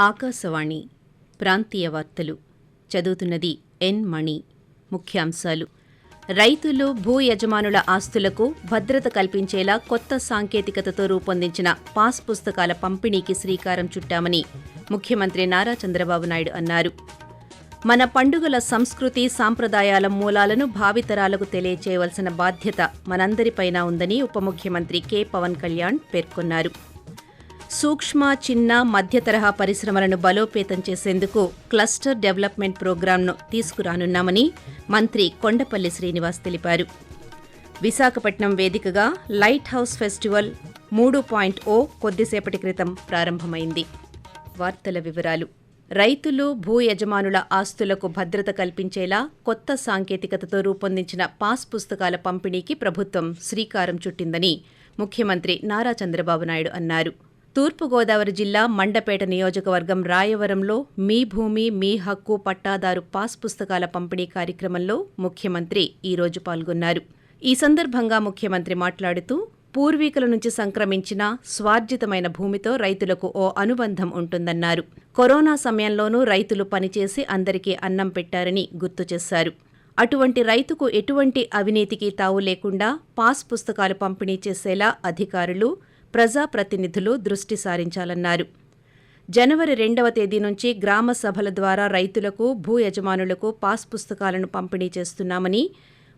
ఆకాశవాణి ప్రాంతీయ వార్తలు. చదువుతున్నది ఎన్ మణి. ముఖ్యాంశాలు. రైతులు భూ యజమానుల ఆస్తులకు భద్రత కల్పించేలా కొత్త సాంకేతికతతో రూపొందించిన పాస్ పుస్తకాల పంపిణీకి శ్రీకారం చుట్టామని ముఖ్యమంత్రి నారా చంద్రబాబు నాయుడు అన్నారు. మన పండుగల సంస్కృతి సాంప్రదాయాల మూలాలను భావితరాలకు తెలియచేయవలసిన బాధ్యత మనందరిపైన ఉందని ఉప ముఖ్యమంత్రి కె. పవన్ కళ్యాణ్ పేర్కొన్నారు. సూక్ష్మ చిన్న మధ్య తరహా పరిశ్రమలను బలోపేతం చేసేందుకు క్లస్టర్ డెవలప్మెంట్ ప్రోగ్రాంను తీసుకురానున్నామని మంత్రి కొండపల్లి శ్రీనివాస్ తెలిపారు. విశాఖపట్నం వేదికగా లైట్ హౌస్ ఫెస్టివల్ మూడు పాయింట్ ఓ కొద్దిసేపటి క్రితం ప్రారంభమైంది. వార్తల వివరాలు. రైతులు భూ యజమానుల ఆస్తులకు భద్రత కల్పించేలా కొత్త సాంకేతికతతో రూపొందించిన పాస్ పుస్తకాల పంపిణీకి ప్రభుత్వం శ్రీకారం చుట్టిందని ముఖ్యమంత్రి నారా చంద్రబాబు నాయుడు అన్నారు. తూర్పుగోదావరి జిల్లా మండపేట నియోజకవర్గం రాయవరంలో మీ భూమి మీ హక్కు పట్టాదారు పాస్ పుస్తకాల పంపిణీ కార్యక్రమంలో ముఖ్యమంత్రి ఈరోజు పాల్గొన్నారు. ఈ సందర్భంగా ముఖ్యమంత్రి మాట్లాడుతూ పూర్వీకుల నుంచి సంక్రమించిన స్వార్జితమైన భూమితో రైతులకు ఓ అనుబంధం ఉంటుందన్నారు. కరోనా సమయంలోనూ రైతులు పనిచేసి అందరికీ అన్నం పెట్టారని గుర్తు చేశారు. అటువంటి రైతుకు ఎటువంటి అవినీతికి తావు లేకుండా పాస్ పుస్తకాలు పంపిణీ చేసేలా అధికారులు ప్రజాప్రతినిధులు దృష్టి సారించాలన్నారు. జనవరి రెండవ తేదీ నుంచి గ్రామ సభల ద్వారా రైతులకు భూ యజమానులకు పాస్ పుస్తకాలను పంపిణీ చేస్తున్నామని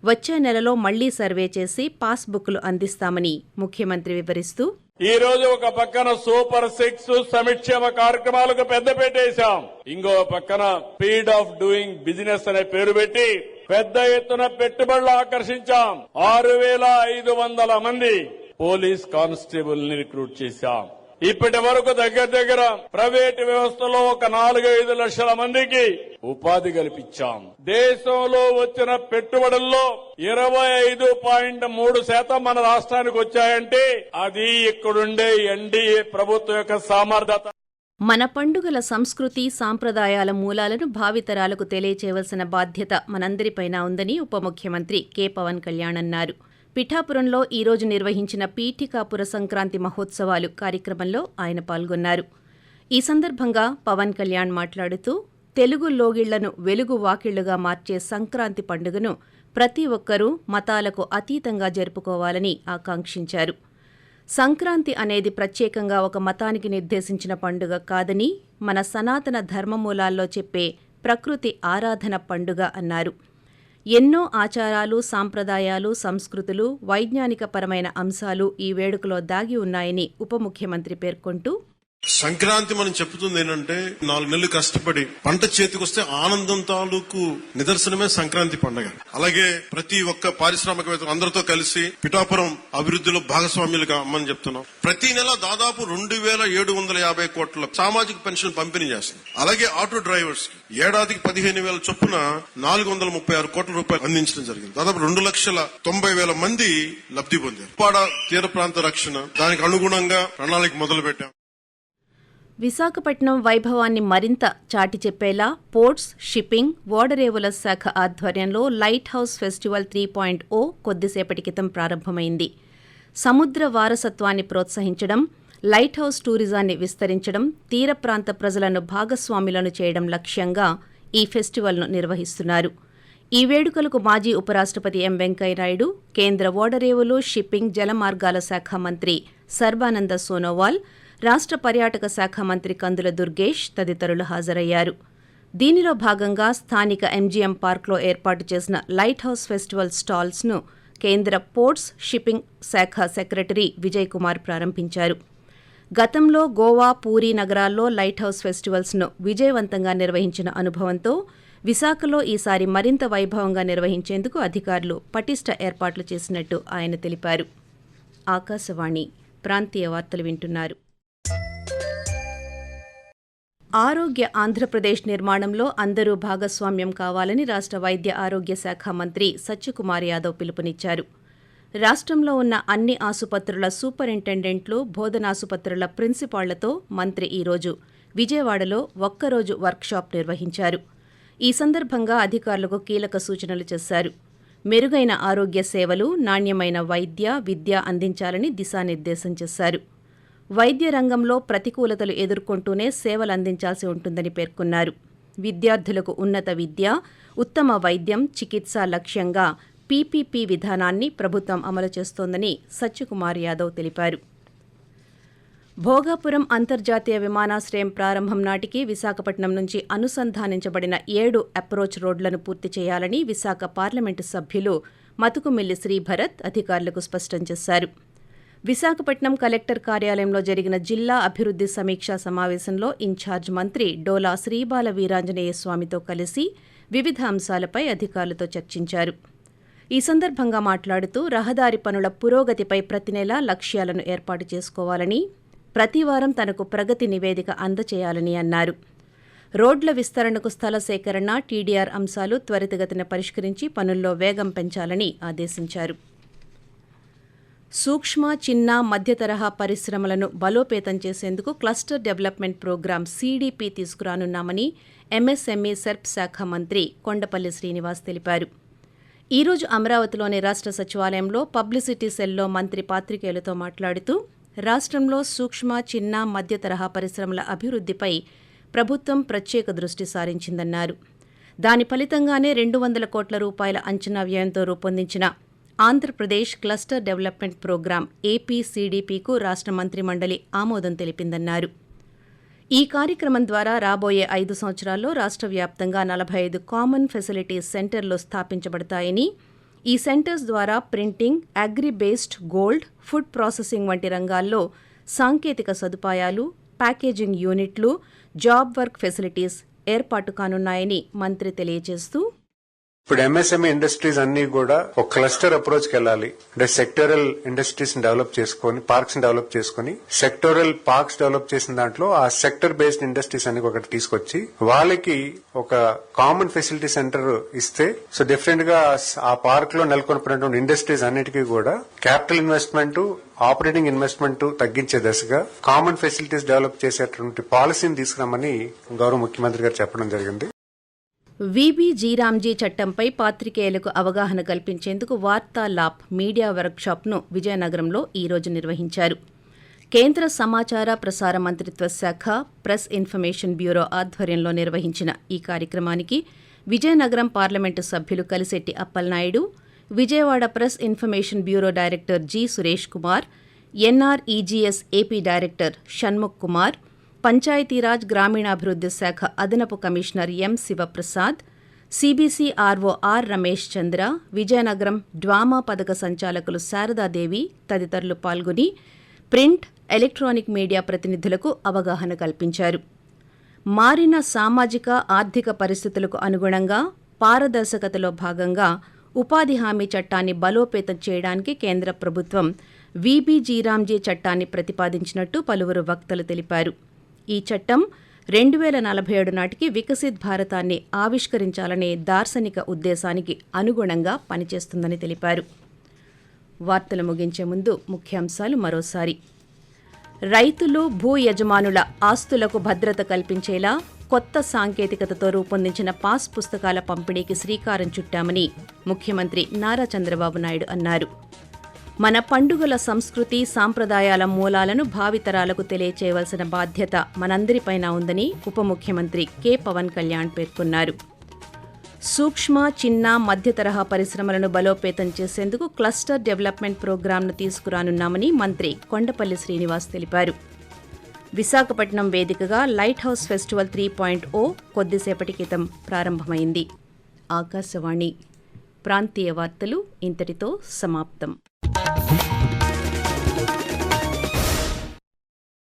వచ్చే నెలలో మళ్ళీ సర్వే చేసి పాస్ బుక్లు అందిస్తామని ముఖ్యమంత్రి వివరిస్తూ ఈ రోజు ఒక పక్కన సూపర్ సిక్స్ సంక్షేమ కార్యక్రమాలకు పెద్ద పెట్టేశాం. ఇంకో పక్కన స్పీడ్ ఆఫ్ డూయింగ్ బిజినెస్ అనే పేరు పెట్టి పెద్ద ఎత్తున పెట్టుబడులు ఆకర్షించాం. ఆరు వేల ఐదు వందల మంది. పోలీస్ కానిస్టేబుల్ని రిక్రూట్ చేశాం. ఇప్పటి వరకు దగ్గర దగ్గర ప్రైవేటు వ్యవస్థలో ఒక నాలుగైదు లక్షల మందికి ఉపాధి కల్పించాం. దేశంలో వచ్చిన పెట్టుబడుల్లో ఇరవై ఐదు పాయింట్ మూడు శాతం మన రాష్ట్రానికి వచ్చాయంటే అది ఇక్కడుండే ఎన్డీఏ ప్రభుత్వం యొక్క సామర్థ్యత. మన పండుగల సంస్కృతి సాంప్రదాయాల మూలాలను భావితరాలకు తెలియచేయవలసిన బాధ్యత మనందరిపైన ఉందని ఉప ముఖ్యమంత్రి కె పవన్ కళ్యాణ్ అన్నారు. పిఠాపురంలో ఈరోజు నిర్వహించిన పీఠికాపుర సంక్రాంతి మహోత్సవాలు కార్యక్రమంలో ఆయన పాల్గొన్నారు. ఈ సందర్భంగా పవన్ కళ్యాణ్ మాట్లాడుతూ తెలుగు లోగిళ్ళను వెలుగు వాకిళ్ళుగా మార్చే సంక్రాంతి పండుగను ప్రతి ఒక్కరూ మతాలకు అతీతంగా జరుపుకోవాలని ఆకాంక్షించారు. సంక్రాంతి అనేది ప్రత్యేకంగా ఒక మతానికి నిర్దేశించిన పండుగ కాదని మన సనాతన ధర్మమూలాల్లో చెప్పే ప్రకృతి ఆరాధన పండుగ అన్నారు. ఎన్నో ఆచారాలు సాంప్రదాయాలు సంస్కృతులు వైజ్ఞానికపరమైన అంశాలు ఈ వేడుకలో దాగి ఉన్నాయని ఉప ముఖ్యమంత్రి పేర్కొంటూ సంక్రాంతి మనం చెప్తుంది ఏంటంటే నాలుగు నెలలు కష్టపడి పంట చేతికొస్తే ఆనందం తాలూకు నిదర్శనమే సంక్రాంతి పండుగ. అలాగే ప్రతి ఒక్క పారిశ్రామికవేత్త అందరితో కలిసి పిఠాపురం అభివృద్ధిలో భాగస్వామ్యులుగా అమ్మని చెప్తున్నాం. ప్రతి నెల దాదాపు రెండు వేల ఏడు వందల యాభై కోట్ల సామాజిక పెన్షన్ పంపిణీ చేస్తుంది అలాగే ఆటో డ్రైవర్స్కి ఏడాదికి పదిహేను వేల చొప్పున నాలుగు వందల ముప్పై ఆరు కోట్ల రూపాయలు అందించడం జరిగింది. దాదాపు రెండు లక్షల తొంభై వేల మంది లబ్ధి పొందారు. ఉప్పాడ తీర ప్రాంత రక్షణ దానికి అనుగుణంగా ప్రణాళిక మొదలు పెట్టాం విశాఖపట్నం వైభవాన్ని మరింత చాటి చెప్పేలా పోర్ట్స్ షిప్పింగ్ ఓడరేవుల శాఖ ఆధ్వర్యంలో light house festival three point O కొద్దిసేపటి క్రితం ప్రారంభమైంది. సముద్ర వారసత్వాన్ని ప్రోత్సహించడం లైట్ హౌస్ టూరిజాన్ని విస్తరించడం తీర ప్రాంత ప్రజలను భాగస్వాములను చేయడం లక్ష్యంగా ఈ ఫెస్టివల్ను నిర్వహిస్తున్నారు. ఈ వేడుకలకు మాజీ ఉపరాష్ట్రపతి ఎం వెంకయ్యనాయుడు కేంద్ర ఓడరేవులు షిప్పింగ్ జలమార్గాల శాఖ మంత్రి సర్బానంద సోనోవాల్ రాష్ట్ర పర్యాటక శాఖ మంత్రి కందుల దుర్గేష్ తదితరులు హాజరయ్యారు. దీనిలో భాగంగా స్థానిక ఎంజీఎం పార్క్లో ఏర్పాటు చేసిన లైట్ హౌస్ ఫెస్టివల్ స్టాల్స్ను కేంద్ర పోర్ట్స్ షిప్పింగ్ శాఖ సెక్రటరీ విజయ్ కుమార్ ప్రారంభించారు. గతంలో గోవా పూరి నగరాల్లో లైట్ హౌస్ ఫెస్టివల్స్ను విజయవంతంగా నిర్వహించిన అనుభవంతో విశాఖలో ఈసారి మరింత వైభవంగా నిర్వహించేందుకు అధికారులు పటిష్ట ఏర్పాట్లు చేసినట్టు ఆయన తెలిపారు. ఆకాశవాణి ప్రాంతీయ వార్తలు వింటున్నారు. ఆరోగ్య ఆంధ్రప్రదేశ్ నిర్మాణంలో అందరూ భాగస్వామ్యం కావాలని రాష్ట్ర వైద్య ఆరోగ్య శాఖ మంత్రి సత్యకుమార్ యాదవ్ పిలుపునిచ్చారు. రాష్ట్రంలో ఉన్న అన్ని ఆసుపత్రుల సూపరింటెండెంట్లు బోధనాసుపత్రుల ప్రిన్సిపాళ్ళతో మంత్రి ఈరోజు విజయవాడలో ఒక్కరోజు వర్క్షాప్ నిర్వహించారు. ఈ సందర్భంగా అధికారులకు కీలక సూచనలు చేశారు. మెరుగైన ఆరోగ్య సేవలు నాణ్యమైన వైద్య విద్య అందించాలని దిశానిర్దేశం చేశారు. వైద్య రంగంలో ప్రతికూలతలు ఎదుర్కొంటూనే సేవలు అందించాల్సి ఉంటుందని పేర్కొన్నారు. విద్యార్థులకు ఉన్నత విద్య ఉత్తమ వైద్యం చికిత్స లక్ష్యంగా పీపీపీ విధానాన్ని ప్రభుత్వం అమలు చేస్తోందని సత్యకుమార్ యాదవ్ తెలిపారు. భోగాపురం అంతర్జాతీయ విమానాశ్రయం ప్రారంభం నాటికి విశాఖపట్నం నుంచి అనుసంధానించబడిన ఏడు అప్రోచ్ రోడ్లను పూర్తి చేయాలని విశాఖ పార్లమెంటు సభ్యులు మతుకుమిల్లి శ్రీభరత్ అధికారులకు స్పష్టం చేశారు. విశాఖపట్నం కలెక్టర్ కార్యాలయంలో జరిగిన జిల్లా అభివృద్ది సమీక్షా సమావేశంలో ఇన్ఛార్జ్ మంత్రి డోలా శ్రీబాల వీరాంజనేయ స్వామితో కలిసి వివిధ అంశాలపై అధికారులతో చర్చించారు. ఈ సందర్భంగా మాట్లాడుతూ రహదారి పనుల పురోగతిపై ప్రతి నెలా లక్ష్యాలను ఏర్పాటు చేసుకోవాలని ప్రతివారం తనకు ప్రగతి నివేదిక అందచేయాలని అన్నారు. రోడ్ల విస్తరణకు స్థల సేకరణ టీడీఆర్ అంశాలు త్వరితగతిన పరిష్కరించి పనుల్లో వేగం పెంచాలని ఆదేశించారు. సూక్ష్మ చిన్న మధ్య తరహా పరిశ్రమలను బలోపేతం చేసేందుకు క్లస్టర్ డెవలప్మెంట్ ప్రోగ్రాం సీడీపీ తీసుకురానున్నామని ఎంఎస్ఎంఈ సెర్ప్ శాఖ మంత్రి కొండపల్లి శ్రీనివాస్ తెలిపారు. ఈ రోజు అమరావతిలోని రాష్ట్ర సచివాలయంలో పబ్లిసిటీ సెల్లో మంత్రి పాత్రికేయులతో మాట్లాడుతూ రాష్ట్రంలో సూక్ష్మ చిన్న మధ్య తరహా పరిశ్రమల అభివృద్ధిపై ప్రభుత్వం ప్రత్యేక దృష్టి సారించిందన్నారు. దాని ఫలితంగానే రెండు వందల కోట్ల రూపాయల అంచనా వ్యయంతో రూపొందించిన ఆంధ్రప్రదేశ్ క్లస్టర్ డెవలప్మెంట్ ప్రోగ్రాం ఏపీసీడీపీకు రాష్ట్ర మంత్రిమండలి ఆమోదం తెలిపిందన్నారు. ఈ కార్యక్రమం ద్వారా రాబోయే ఐదు సంవత్సరాల్లో రాష్ట్ర వ్యాప్తంగా నలభై ఐదు కామన్ ఫెసిలిటీస్ సెంటర్లు స్థాపించబడతాయని ఈ సెంటర్స్ ద్వారా printing agri based gold food processing వంటి రంగాల్లో సాంకేతిక సదుపాయాలు ప్యాకేజింగ్ యూనిట్లు జాబ్ వర్క్ ఫెసిలిటీస్ ఏర్పాటు కానున్నాయని మంత్రి తెలియజేస్తూ ఇప్పుడు ఎంఎస్ఎంఈ ఇండస్ట్రీస్ అన్ని కూడా ఒక క్లస్టర్ అప్రోచ్కి వెళ్ళాలి. అంటే సెక్టోరల్ ఇండస్ట్రీస్ డెవలప్ చేసుకొని పార్క్స్ డెవలప్ చేసుకొని సెక్టోరల్ పార్క్స్ డెవలప్ చేసిన దాంట్లో ఆ సెక్టర్ బేస్డ్ ఇండస్ట్రీస్ అన్ని ఒకటి తీసుకొచ్చి వాళ్ళకి ఒక కామన్ ఫెసిలిటీ సెంటర్ ఇస్తే సో డిఫరెంట్గా ఆ పార్క్లో నెలకొల్పినటువంటి ఇండస్ట్రీస్ అన్నిటికీ కూడా క్యాపిటల్ ఇన్వెస్ట్మెంట్ ఆపరేటింగ్ ఇన్వెస్ట్మెంట్ తగ్గించే దశగా కామన్ ఫెసిలిటీస్ డెవలప్ చేసేటువంటి పాలసీని తీసుకురామని గౌరవ ముఖ్యమంత్రి గారు చెప్పడం జరిగింది. వీబీ జీరామ్జీ చట్టంపై పాత్రికేయులకు అవగాహన కల్పించేందుకు వార్తా లాప్ మీడియా వర్క్షాప్ను విజయనగరంలో ఈ రోజు నిర్వహించారు. కేంద్ర సమాచార ప్రసార మంత్రిత్వ శాఖ ప్రెస్ ఇన్ఫర్మేషన్ బ్యూరో ఆధ్వర్యంలో నిర్వహించిన ఈ కార్యక్రమానికి విజయనగరం పార్లమెంటు సభ్యులు Kalisetti Appalanaidu Vijayawada press information bureau director G Suresh Kumar NREGS AP director Shanmukh Kumar Panchayati Raj గ్రామీణాభివృద్ది శాఖ అదనపు commissioner M Sivaprasad CBC RO R Ramesh Chandra Vizianagaram DWAMA పథక సంచాలకులు శారదాదేవి తదితరులు పాల్గొని ప్రింట్ ఎలక్ట్రానిక్ మీడియా ప్రతినిధులకు అవగాహన కల్పించారు. మారిన సామాజిక ఆర్థిక పరిస్థితులకు అనుగుణంగా పారదర్శకతలో భాగంగా ఉపాధి హామీ చట్టాన్ని బలోపేతం చేయడానికి కేంద్ర ప్రభుత్వం వీబీజీరామ్జీ చట్టాన్ని ప్రతిపాదించినట్టు పలువురు వక్తలు తెలిపారు. ఈ చట్టం రెండు వేల నలభై ఏడు నాటికి వికసిత్ భారతాన్ని ఆవిష్కరించాలనే దార్శనిక ఉద్దేశానికి అనుగుణంగా పనిచేస్తుందని తెలిపారు. వార్తలు ముగించే ముందు ముఖ్యాంశాలు మరోసారి. రైతులు భూ యజమానుల ఆస్తులకు భద్రత కల్పించేలా కొత్త సాంకేతికతతో రూపొందించిన పాస్ పుస్తకాల పంపిణీకి శ్రీకారం చుట్టామని ముఖ్యమంత్రి నారా చంద్రబాబు నాయుడు అన్నారు. మన పండుగల సంస్కృతి సాంప్రదాయాల మూలాలను భావితరాలకు తెలియచేయవలసిన బాధ్యత మనందరిపైన ఉందని ఉప ముఖ్యమంత్రి కె. పవన్ కళ్యాణ్ పేర్కొన్నారు. సూక్ష్మ చిన్న మధ్య తరహా పరిశ్రమలను బలోపేతం చేసేందుకు క్లస్టర్ డెవలప్మెంట్ ప్రోగ్రాంను తీసుకురానున్నామని మంత్రి కొండపల్లి శ్రీనివాస్ తెలిపారు. విశాఖపట్నం వేదికగా light house festival three point O కొద్దిసేపటి క్రితం ప్రారంభమైంది. ఆకాశవాణి. ప్రాంతీయ వార్తలు ఇంతటితో సమాప్తం. Bye.